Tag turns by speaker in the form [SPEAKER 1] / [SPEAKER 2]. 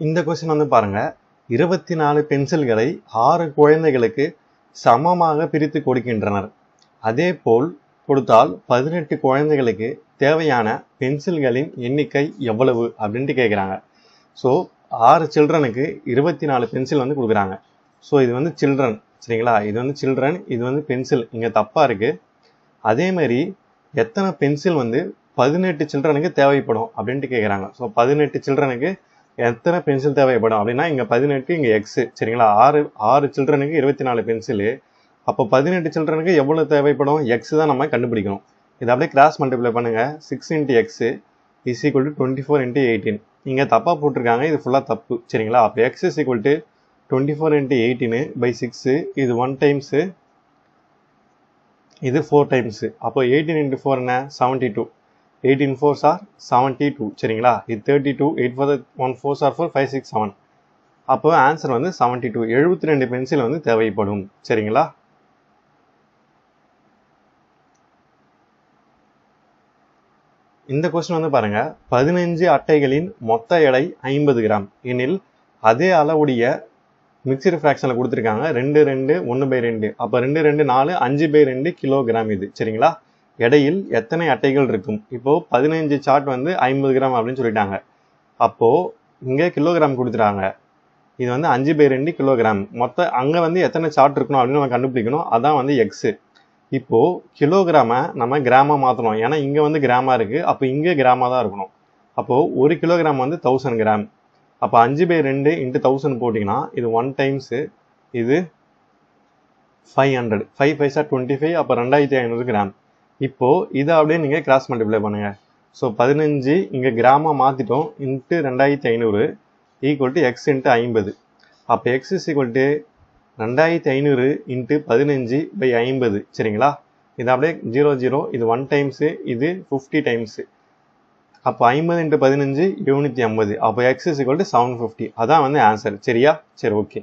[SPEAKER 1] இந்த கொஸ்டின் வந்து பாருங்க. இருபத்தி நாலு பென்சில்களை ஆறு குழந்தைகளுக்கு சமமாக பிரித்து கொடுக்கின்றனர். அதேபோல் கொடுத்தால் பதினெட்டு குழந்தைகளுக்கு தேவையான பென்சில்களின் எண்ணிக்கை எவ்வளவு அப்படின்ட்டு கேட்குறாங்க ஸோ ஆறு சில்ட்ரனுக்கு இருபத்தி நாலு பென்சில் வந்து கொடுக்குறாங்க. ஸோ இது வந்து சில்ட்ரன் சரிங்களா? இது வந்து சில்ட்ரன் இது வந்து பென்சில் இங்கே தப்பாக இருக்குது அதே மாதிரி எத்தனை பென்சில் வந்து பதினெட்டு சில்ட்ரனுக்கு தேவைப்படும் அப்படின்ட்டு கேட்குறாங்க ஸோ பதினெட்டு சில்ட்ரனுக்கு எத்தனை பென்சில் தேவைப்படும் அப்படின்னா இங்கே பதினெட்டு இங்கே எக்ஸு சரிங்களா? ஆறு ஆறு சில்ட்ரனுக்கு இருபத்தி நாலு பென்சிலு அப்போ பதினெட்டு சில்ட்ரனுக்கு எவ்வளோ தேவைப்படும்? எக்ஸ் தான் நம்ம கண்டுபிடிக்கணும். இதை அப்படியே கிராஸ் மல்டிப்ளை பண்ணுங்கள் six into x is equal to twenty four into eighteen இங்கே தப்பாக போட்டிருக்காங்க. இது ஃபுல்லாக தப்பு சரிங்களா? அப்போ x is equal to twenty four into eighteen by six இது ஒன் டைம்ஸு இது ஃபோர் டைம்ஸு அப்போ எயிட்டீன் இன்ட்டு ஃபோர் என்ன? Seventy two eighteen fours are seventy two சரிங்களா? இது thirty two eight four one fours are four five six seven அப்போ answer வந்து seventy two எழுபத்தி ரெண்டு பென்சில் வந்து தேவைப்படும். சரிங்களா? இந்த கொஸ்டின் வந்து பாருங்க. பதினஞ்சு அட்டைகளின் மொத்த எடை ஐம்பது கிராம். எனில் அதே அளவுடைய மிக்சர் ஃப்ராக்ஷனில் கொடுத்துருக்காங்க. ரெண்டு ரெண்டு ஒன்று பை ரெண்டு. அப்போ ரெண்டு ரெண்டு நாலு அஞ்சு பை ரெண்டு கிலோகிராம் இது. சரிங்களா? எடையில் எத்தனை அட்டைகள் இருக்கும்? இப்போது பதினஞ்சு சார்ட் வந்து ஐம்பது கிராம் அப்படின்னு சொல்லிட்டாங்க. அப்போது இங்கே கிலோகிராம் கொடுத்துட்டாங்க. இது வந்து அஞ்சு பை ரெண்டு கிலோகிராம் மொத்த அங்கே வந்து எத்தனை சார்ட் இருக்கணும் அப்படின்னு நம்ம கண்டுபிடிக்கணும். அதான் வந்து எக்ஸு இப்போது கிலோகிராமை நம்ம கிராமாக மாற்றணும் ஏன்னா இங்கே வந்து கிராமா இருக்குது அப்போ இங்கே கிராமாக தான் இருக்கணும். அப்போது ஒரு கிலோகிராம் வந்து தௌசண்ட் கிராம் அப்போ அஞ்சு பை ரெண்டு இன்ட்டு தௌசண்ட் போட்டிங்கன்னா இது ஒன் டைம்ஸு இது five hundred five five sir twenty five அப்போ ரெண்டாயிரத்தி ஐநூறு கிராம் இப்போது இதை அப்படியே நீங்கள் கிராஸ் மல்டிப்ளை பண்ணுங்கள் ஸோ பதினஞ்சு இங்கே கிராமாக மாற்றிட்டோம் இன்ட்டு ரெண்டாயிரத்தி ஐநூறு ஈக்குவல் டு எக்ஸ் இன்ட்டு ஐம்பது. அப்போ எக்ஸ் இஸ் ஈக்குவல் டு ரெண்டாயிரத்தி ஐநூறு இன்ட்டு பதினஞ்சு பை ஐம்பது. சரிங்களா? இது அப்படியே ஜீரோ ஜீரோ இது ஒன் டைம்ஸு இது ஃபிஃப்டி டைம்ஸு அப்போ ஐம்பது இன்ட்டு பதினஞ்சு எழுநூற்றி ஐம்பது. அப்போ x is equal to seven fifty அதான் வந்து ஆன்சர் சரியா? சரி ஓகே